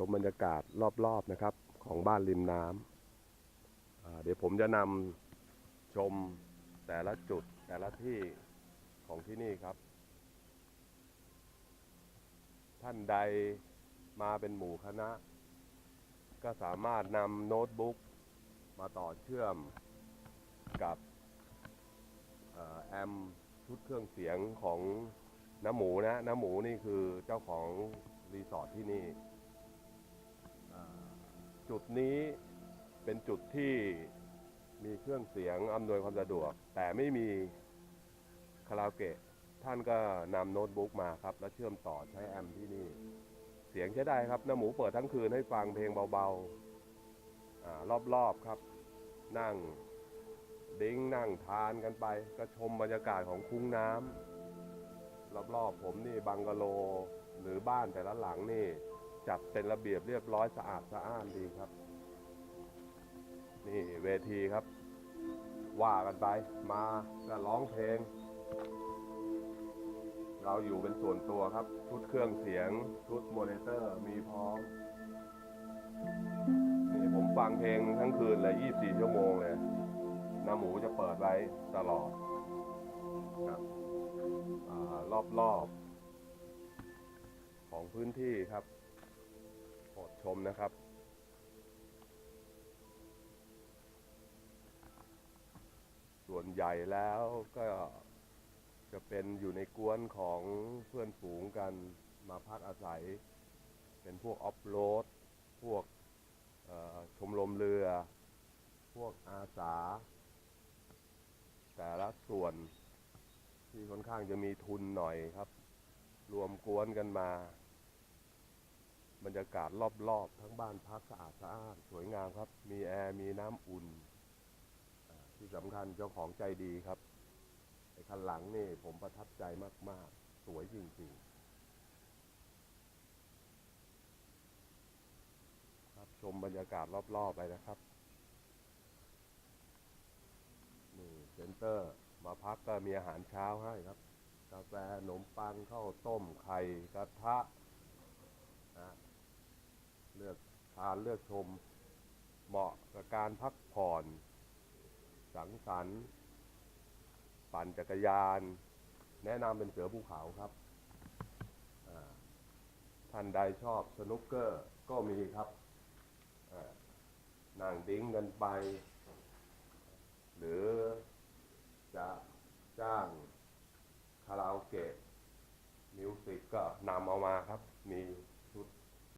ชมบรรยากาศรอบๆนะครับ ของบ้านริมน้ำเดี๋ยวผมจะนำชมแต่ละจุดแต่ละที่ของที่นี่ครับ ท่านใดมาเป็นหมู่คณะ ก็สามารถนำโน้ตบุ๊กมาต่อเชื่อมกับอแอมชุดเครื่องเสียงของน้าหมูนะน้าหมูนี่คือเจ้าของรีสอร์ทที่นี่ จุดนี้เป็นจุดที่มีเครื่องเสียงอำนวยความสะดวก แต่ไม่มีคาราโอเกะท่านก็นำโน้ตบุ๊กมาครับ แล้วเชื่อมต่อใช้แอมที่นี่ เสียงใช้ได้ครับน้าหมูเปิดทั้งคืนให้ฟังเพลงเบาๆอรอบๆครับ นั่งดิ้งนั่งทานกันไป ก็ชมบรรยากาศของคุ้งน้ำรอบๆผมนี่บังกะโลหรือบ้านแต่ละหลังนี่ จัดเป็นระเบียบเรียบร้อยสะอาดสะอ้านดีครับ นี่เวทีครับ ว่ากันไป มาก็ร้องเพลง เราอยู่เป็นส่วนตัวครับ ชุดเครื่องเสียง ชุดโมอนิเตอร์มีพร้อม นี่ผมฟังเพลงทั้งคืนเลย 24 ชั่วโมงเลยน้าหมูจะเปิดไว้ตลอดครับอรอบๆ ของพื้นที่ครับ รดชมนะครับ ส่วนใหญ่แล้วก็จะเป็นอยู่ในกวนของเพื่อนฝูงกันมาพักอาศัย เป็นพวกออฟโรด พวกชมรมเรือ พวกอาสา แต่ละส่วนที่ค่อนข้างจะมีทุนหน่อยครับ รวมกวนกันมา บรรยากาศรอบๆ ทั้งบ้านพักสะอาดสะอ้านสวยงามครับ มีแอร์ มีน้ำอุ่น ที่สำคัญเจ้าของใจดีครับไอ้คันหลังนี่ผมประทับใจมาก ๆ สวยจริง ๆ ครับชมบรรยากาศรอบ ๆ ไปนะครับนี่เซ็นเตอร์มาพักก็มีอาหารเช้าให้ครับ กาแฟขนมปังข้าวต้มไข่กระทะนะ เลือกทานเลือกชม เหมาะกับการพักผ่อน สังสรรค์ ปั่นจักรยาน แนะนำเป็นเสือภูเขาครับ ท่านใดชอบสนุกเกอร์ก็มีครับอ่านั่งดิ้งกันไป หรือจะจ้างคาราโอเกะมิวสิกก็นำเอามาครับ มี